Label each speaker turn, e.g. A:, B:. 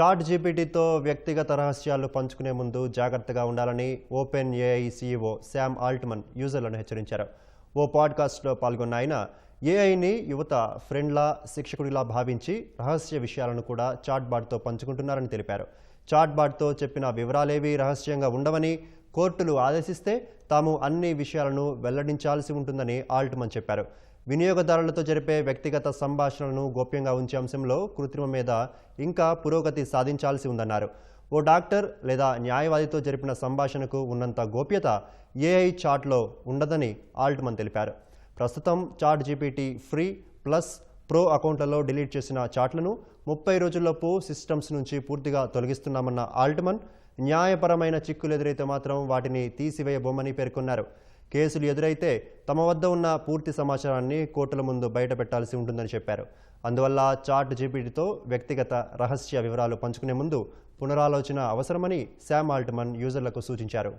A: Chat జీపీటీతో వ్యక్తిగత రహస్యాలు పంచుకునే ముందు జాగ్రత్తగా ఉండాలని open AI CEO Sam Altman యూజర్లను హెచ్చరించారు. ఓ పాడ్కాస్ట్లో పాల్గొన్న ఆయన ఏఐని యువత ఫ్రెండ్లా శిక్షకుడిలా భావించి రహస్య విషయాలను కూడా చాట్బాట్తో పంచుకుంటున్నారని తెలిపారు. చాట్బాట్తో చెప్పిన వివరాలేవీ రహస్యంగా ఉండవని కోర్టులు ఆదేశిస్తే తాము అన్ని విషయాలను వెల్లడించాల్సి ఉంటుందని ఆల్ట్మన్ చెప్పారు. వినియోగదారులతో జరిపే వ్యక్తిగత సంభాషణలను గోప్యంగా ఉంచే అంశంలో కృత్రిమ మీద ఇంకా పురోగతి సాధించాల్సి ఉందన్నారు. ఓ డాక్టర్ లేదా న్యాయవాదితో జరిపిన సంభాషణకు ఉన్నంత గోప్యత ఏఐ చాట్లో ఉండదని ఆల్ట్మన్ తెలిపారు. ప్రస్తుతం chat GPT free plus pro అకౌంట్లలో డిలీట్ చేసిన చాట్లను ముప్పై రోజుల్లోపు సిస్టమ్స్ నుంచి పూర్తిగా తొలగిస్తున్నామన్న ఆల్ట్మన్ న్యాయపరమైన చిక్కులు ఎదురైతే మాత్రం వాటిని తీసివేయబోమని పేర్కొన్నారు. కేసులు ఎదురైతే తమ వద్ద ఉన్న పూర్తి సమాచారాన్ని కోర్టుల ముందు బయటపెట్టాల్సి ఉంటుందని చెప్పారు. అందువల్ల చాట్ జీపీటీతో వ్యక్తిగత రహస్య వివరాలు పంచుకునే ముందు పునరాలోచన అవసరమని శామ్ ఆల్ట్మన్ యూజర్లకు సూచించారు.